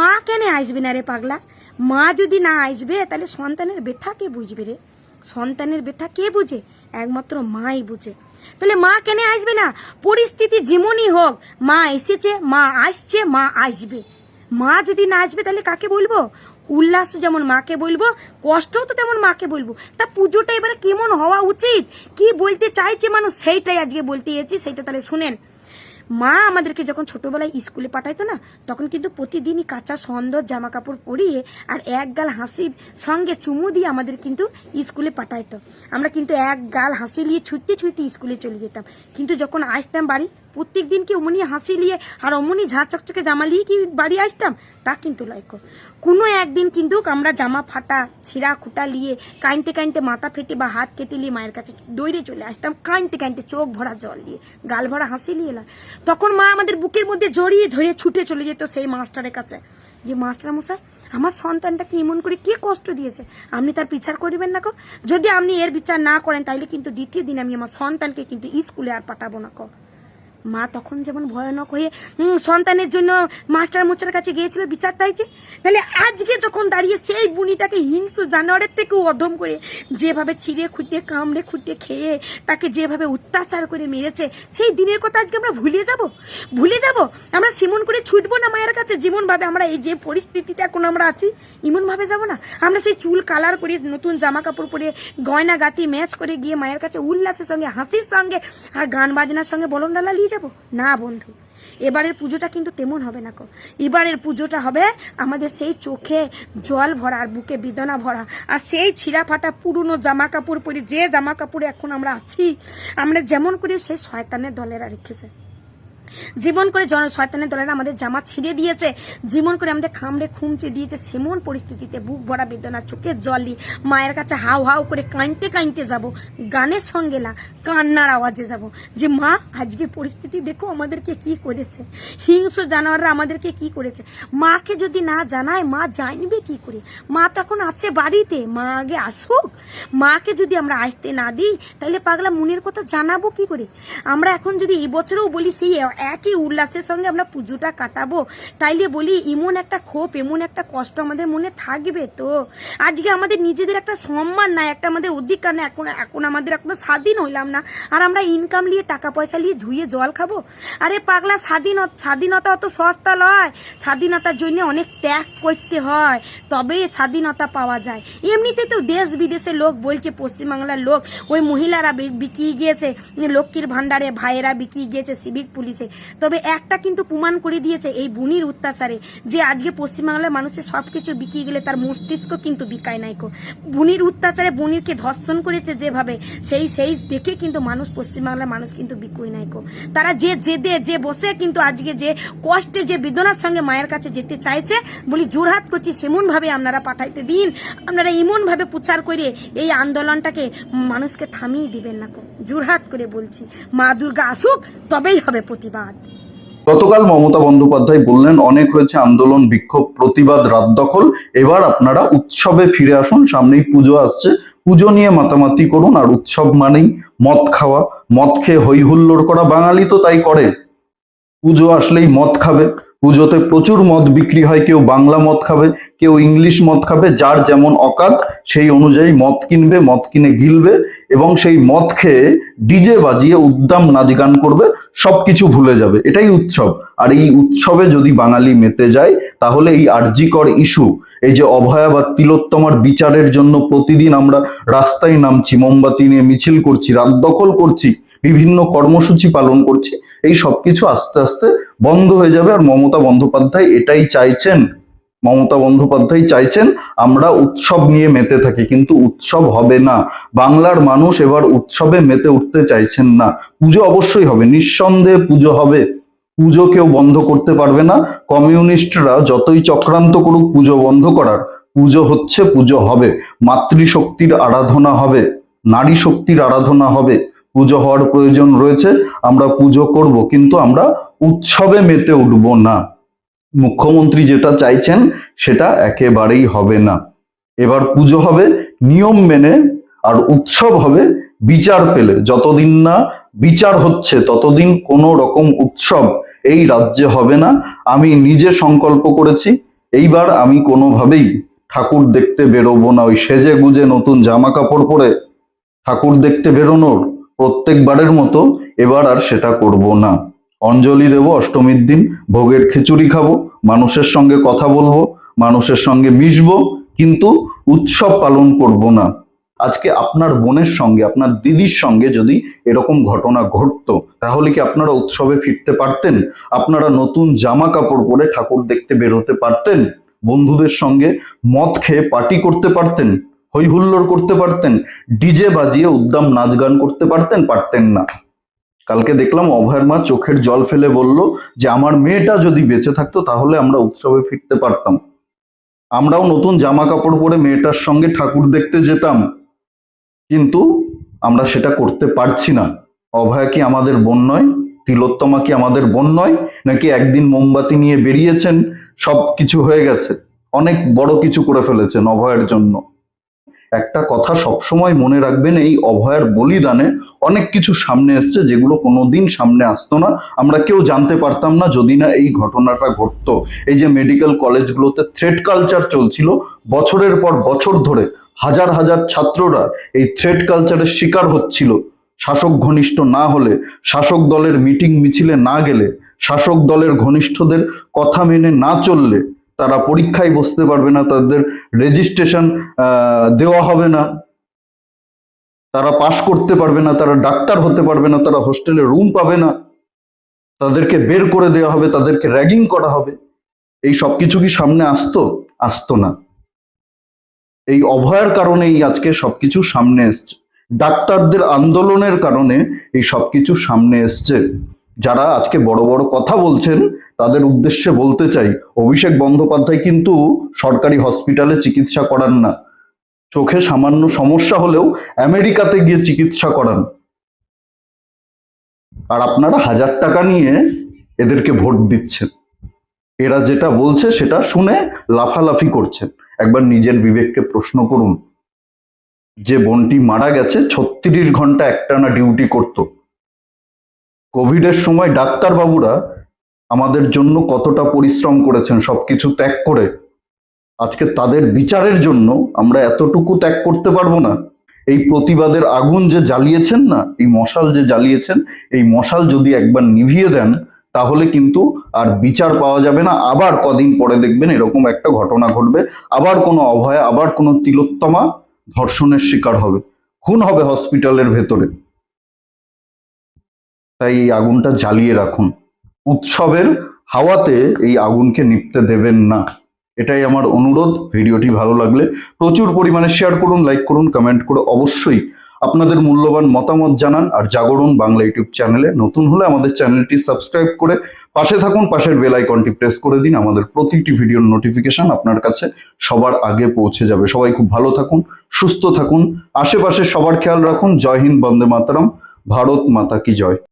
মা কেন আসবে না রে পাগলা? মা যদি না আসবে, তাহলে সন্তানের ব্যথা কে বুঝবে রে? সন্তানের ব্যথা কে বুঝে? একমাত্র মাই বুঝে। তাহলে মা কেন আসবে না? পরিস্থিতি যেমনই হোক, মা এসেছে, মা আসছে, মা আসবে। মা যদি না আসবে, তাহলে কাকে বলব? উল্লাস যেমন মাকে বলব, কষ্টও তো তেমন মাকে বলব। তা পুজোটা এবারে কেমন হওয়া উচিত? কি বলতে চাইছে মানুষ? সেইটাই আজকে বলতে এসেছি, সেইটা তাহলে শুনেন। মা আমাদেরকে যখন ছোটবেলায় স্কুলে পাঠাইতো না, তখন কিন্তু প্রতিদিনই কাঁচা সুন্দর জামা কাপড় পরিয়ে আর এক গাল হাসির সঙ্গে চুমু দিয়ে আমাদের কিন্তু স্কুলে পাঠাইতো। আমরা কিন্তু এক গাল হাসি নিয়ে ছুটতে ছুটতে স্কুলে চলে যেতাম। কিন্তু যখন আসতাম বাড়ি প্রত্যেক দিন কি অমনি হাসি নিয়ে আর অমনি ঝাঁ চকচকে জামা নিয়ে কি বাড়ি আসতাম? তা কিন্তু লক্ষ্য কোনো একদিন কিন্তু আমরা জামা ফাটা, ছিঁড়া খুঁটা নিয়ে কাইনতে কাইনতে মাথা ফেটে বা হাত কেটে নিয়ে মায়ের কাছে দৌড়ে চলে আসতাম কাইনতে কাইনতে চোখ ভরা জল দিয়ে গাল ভরা হাসি নিয়ে এলাম তখন মা আমাদের বুকের মধ্যে জড়িয়ে ধরে ছুটে চলে যেত সেই মাস্টারের কাছে। যে মাস্টার মশাই আমার সন্তানটাকে এমন করে কি কষ্ট দিয়েছে? আপনি তার বিচার করিবেন না কো? যদি আপনি এর বিচার না করেন, তাইলে কিন্তু দ্বিতীয় দিন আমি আমার সন্তানকে কিন্তু স্কুলে আর পাঠাবো না কো। মা তখন যেমন ভয়ানক হয়ে সন্তানের জন্য মাস্টার মোচার কাছে গিয়েছিল বিচার চাইছে তাহলে আজকে যখন দাঁড়িয়ে সেই বুনিটাকে হিংস্র জানোয়ারের থেকেও অধম করে যেভাবে ছিঁড়ে খুঁটে, কামড়ে খুঁটে খেয়ে তাকে যেভাবে অত্যাচার করে মেরেছে, সেই দিনের কথা আজকে আমরা ভুলে যাব? ভুলে যাব? আমরা সিমন করে ছুটবো না মায়ের কাছে? যেমনভাবে আমরা এই যে পরিস্থিতিতে এখন আমরা আছি, এমনভাবে যাব না? আমরা সেই চুল কালার করে, নতুন জামা কাপড় পরে গয়না গাতি ম্যাচ করে গিয়ে মায়ের কাছে উল্লাসের সঙ্গে, হাসির সঙ্গে আর গান বাজনার সঙ্গে বলন ডালা যাব? না, বন্ধু। এবারের পুজোটা কিন্তু তেমন হবে না কো। এবারের পুজোটা হবে আমাদের সেই চোখে জল ভরা আর বুকে বেদনা ভরা। আর সেই ছিঁড়া ফাটা পুরনো জামা কাপড় পরে যে জামা কাপড়ে এখন আমরা আছি, আমরা যেমন করে সেই শয়তানের দলেরা রেখেছে। জীবন করে জন শয়তানের দলেরা আমাদের জামা ছিঁড়ে দিয়েছে। জীবন করে আমাদের খামড়ে খুমচে দিয়েছে সেমন পরিস্থিতিতে বুক ভরা বেদনা, চোখের জল দিয়ে মায়ের কাছে হাউ হাউ করে কাঁদতে কাঁদতে যাব, গানের সঙ্গে না কান্নার আওয়াজে যাব। যে মা আজকে পরিস্থিতি দেখো আমাদেরকে কি করেছে। হিংস্র জানোয়াররা আমাদেরকে কি করেছে। মাকে যদি না জানায়, মা জানবে কি করে? মা তখন আছে বাড়িতে, মা আগে আসুক। মাকে যদি আমরা আসতে না দিই, তাহলে পাগলা মনের কথা জানাব কি করে? আমরা এখন যদি এই বছরেও বলি সেই একই উল্লাসের সঙ্গে আমরা পুজোটা কাটাবো। তাইলে বলি, এমন একটা ক্ষোভ, এমন একটা কষ্ট আমাদের মনে থাকবে তো? আজকে আমাদের নিজেদের একটা সম্মান নাই, একটা আমাদের অধিকার না এখন এখন আমাদের এখনও স্বাধীন হইলাম না। আর আমরা ইনকাম নিয়ে টাকা পয়সা নিয়ে ধুয়ে জল খাব? আরে পাগলা স্বাধীনতা স্বাধীনতা অত সস্তা নয় স্বাধীনতার জন্য অনেক ত্যাগ করতে হয়, তবে স্বাধীনতা পাওয়া যায়। এমনিতে তো দেশ বিদেশের লোক বলছে, পশ্চিমবাংলার লোক, ওই মহিলারা বিকিয়ে গিয়েছে, লক্ষ্মীর ভাণ্ডারে ভাইয়েরা বিকিয়ে গিয়েছে সিভিক পুলিশে তবে একটা কিন্তু প্রমাণ করে দিয়েছে এই বুনির অত্যাচারে, যে আজকে পশ্চিমবাংলার মানুষের সব কিছু বিকিয়ে গেলে তার মস্তিষ্ক কিন্তু বিকায় নাইকো বুনির অত্যাচারে বুনিরকে ধর্ষণ করেছে যেভাবে, সেই সেই দেখে কিন্তু মানুষ, পশ্চিমবাংলার মানুষ কিন্তু বিকুই নাইকো তারা যে জেদে, যে বসে কিন্তু আজকে যে কষ্টে যে বেদনার সঙ্গে মায়ের কাছে যেতে চাইছে, বলি জোরহাত করছি সেমন ভাবে আপনারা পাঠাইতে দিন। আপনারা এমন ভাবে প্রচার করে এই আন্দোলনটাকে মানুষকে থামিয়ে দিবেন না জোরহাত করে বলছি, মা দুর্গা আসুক, তবেই হবে প্রতিবাদ। গতকাল মমতা বন্দ্যোপাধ্যায় বললেন, অনেক হয়েছে আন্দোলন, বিক্ষোভ, প্রতিবাদ, রাত দখল। এবার আপনারা উৎসবে ফিরে আসুন, সামনেই পুজো আসছে। পুজো নিয়ে মাতামাতি করুন, আর উৎসব মানেই মদ খাওয়া। মদ খেয়ে হৈহুল্লোড় করা বাঙালি তো তাই করে। পুজো আসলেই মদ খাবে। পুজোতে প্রচুর মদ বিক্রি হয়, কেউ বাংলা মদ খাবে, কেউ ইংলিশ মদ খাবে, যার যেমন অকাত সেই অনুযায়ী মদ কিনবে, মদ কিনে গিলবে এবং সেই মদ খেয়ে ডিজে বাজিয়ে উদ্দাম নাচ গান করবে, সবকিছু ভুলে যাবে। এটাই উৎসব। আর এই উৎসবে যদি বাঙালি মেতে যায়, তাহলে এই আর্জিকর ইস্যু, এই যে অভয়া বা তিলোত্তমার বিচারের জন্য প্রতিদিন আমরা রাস্তায় নামছি, মোমবাতি নিয়ে মিছিল করছি, রাত দখল করছি বিভিন্ন কর্মসূচি পালন করছে। এই সবকিছু আস্তে আস্তে বন্ধ হয়ে যাবে আর মমতা বন্দ্যোপাধ্যায় এটাই চাইছেন। মমতা বন্দ্যোপাধ্যায় চাইছেন আমরা উৎসব নিয়ে মেতে থাকি, কিন্তু উৎসব হবে না। বাংলার মানুষ এবার উৎসবে মেতে উঠতে চাইছেন না। পুজো অবশ্যই হবে, নিঃসন্দেহে পুজো হবে। পুজো কেউ বন্ধ করতে পারবে না। কমিউনিস্টরা যতই চক্রান্ত করুক, পুজো বন্ধ করার। পুজো হচ্ছে, পুজো হবে। মাতৃশক্তির আরাধনা হবে নারী শক্তির আরাধনা হবে। পুজো হওয়ার প্রয়োজন রয়েছে, আমরা পুজো করব, কিন্তু আমরা উৎসবে মেতে উঠব না। মুখ্যমন্ত্রী যেটা চাইছেন, সেটা একেবারেই হবে না। এবার পুজো হবে, নিয়ম মেনে, আর উৎসব হবে বিচার পেলে। যতদিন না বিচার হচ্ছে, ততদিন কোনো রকম উৎসব এই রাজ্যে হবে না। আমি নিজে সংকল্প করেছি, এইবার আমি কোনোভাবেই ঠাকুর দেখতে বেরোবো না। ওই সেজে গুজে নতুন জামা কাপড় পরে ঠাকুর দেখতে বেরোনোর প্রত্যেকবারের মতো এবার আর সেটা করব না। অঞ্জলি দেব, অষ্টমীর দিন, ভোগের খিচুড়ি খাব, মানুষের সঙ্গে কথা বলব, মানুষের সঙ্গে মিশবো, কিন্তু উৎসব পালন করব না। আজকে আপনার বোনের সঙ্গে, আপনার দিদির সঙ্গে যদি এরকম ঘটনা ঘটতো, তাহলে কি আপনারা উৎসবে ফিরতে পারতেন? আপনারা নতুন জামা কাপড় পরে ঠাকুর দেখতে বের হতে পারতেন? বন্ধুদের সঙ্গে মদ খেয়ে পার্টি করতে পারতেন? হই হুল্লোড় করতে পারতেন, ডিজে বাজিয়ে উদ্দাম নাচ গান করতে পারতেন পারতেন না। কালকে দেখলাম অভয়ের মা চোখের জল ফেলে বলল যে, আমার মেয়েটা যদি বেঁচে থাকতো তাহলে আমরা উৎসবে ফিরতে পারতাম। আমরাও নতুন জামা কাপড় পরে মেয়েটার সঙ্গে ঠাকুর দেখতে যেতাম। কিন্তু আমরা সেটা করতে পারছি না। অভয়া কি আমাদের বোন নয়? তিলোত্তমা কি আমাদের বোন নয়? নাকি একদিন মোমবাতি নিয়ে বেরিয়েছেন? সব কিছু হয়ে গেছে। অনেক বড় কিছু করে ফেলেছেন অভয়ের জন্য। একটা কথা সবসময় মনে রাখবেন, এই অভয়ার বলিদানে অনেক কিছু সামনে এসছে যেগুলো কোনোদিন সামনে আসতো না। আমরা কেউ জানতে পারতাম না যদি না এই ঘটনাটা ঘটতো। এই যে মেডিকেল কলেজগুলোতে থ্রেড কালচার চলছিল, বছরের পর বছর ধরে হাজার হাজার ছাত্ররা এই থ্রেড কালচারের শিকার হচ্ছিল। শাসক ঘনিষ্ঠ না হলে, শাসক দলের মিটিং মিছিলে না গেলে, শাসক দলের ঘনিষ্ঠদের কথা মেনে না চললে তারা পরীক্ষায় বসতে পারবে না, তাদের রেজিস্ট্রেশন দেওয়া হবে না। তারা পাশ করতে পারবে না, তারা ডাক্তার হতে পারবে না, তারা হোস্টেলে রুম পাবে না। তাদেরকে বের করে দেওয়া হবে, তাদেরকে র্যাগিং করা হবে। এই সব কিছু কি সামনে আসতো? আসতো না। এই অভয়ার কারণেই আজকে সবকিছু সামনে এসছে। ডাক্তারদের আন্দোলনের কারণে এই সবকিছু সামনে এসছে। যারা আজকে বড় বড় কথা বলছেন তাদের উদ্দেশ্যে বলতে চাই, অভিষেক বন্দ্যোপাধ্যায় কিন্তু সরকারি হসপিটালে চিকিৎসা করান না। চোখে সামান্য সমস্যা হলেও আমেরিকাতে গিয়ে চিকিৎসা করান। আর আপনারা হাজার টাকা নিয়ে এদেরকে ভোট দিচ্ছেন। এরা যেটা বলছে সেটা শুনে লাফালাফি করছেন। একবার নিজের বিবেককে প্রশ্ন করুন, যে বোনটি মারা গেছে ছত্রিশ ঘণ্টা একটানা ডিউটি করত। কোভিডের সময় ডাক্তার বাবুরা আমাদের জন্য কতটা পরিশ্রম করেছেন, সবকিছু ত্যাগ করে, আজকে তাদের বিচারের জন্য আমরা এতটুকু ত্যাগ করতে পারব না। এই প্রতিবাদের আগুন যে জ্বালিয়েছেন না, এই মশাল যে জ্বালিয়েছেন, এই মশাল যদি একবার নিভিয়ে দেন, তাহলে কিন্তু আর বিচার পাওয়া যাবে না। আবার কদিন পরে দেখবেন এরকম একটা ঘটনা ঘটবে। আবার কোনো অভয়া, আবার কোনো তিলোত্তমা ধর্ষণের শিকার হবে। খুন হবে হসপিটালের ভেতরে। তাই এই আগুনটা জ্বালিয়ে রাখুন। উৎসবের হাওয়াতে এই আগুনকে নিপতে দেবেন না। এটাই আমার অনুরোধ। ভিডিওটি ভালো লাগলে প্রচুর পরিমাণে শেয়ার করুন লাইক করুন কমেন্ট করে অবশ্যই আপনাদের মূল্যবান মতামত জানান। আর জাগরণ বাংলা ইউটিউব চ্যানেলে নতুন হলে আমাদের চ্যানেলটি সাবস্ক্রাইব করে পাশে থাকুন, পাশের বেল আইকনটি প্রেস করে দিন। আমাদের প্রতিটি ভিডিওর নোটিফিকেশন আপনার কাছে সবার আগে পৌঁছে যাবে। সবাই খুব ভালো থাকুন, সুস্থ থাকুন, আশেপাশে সবার খেয়াল রাখুন। জয় হিন্দ, বন্দে মাতারাম। ভারত মাতা কি জয়।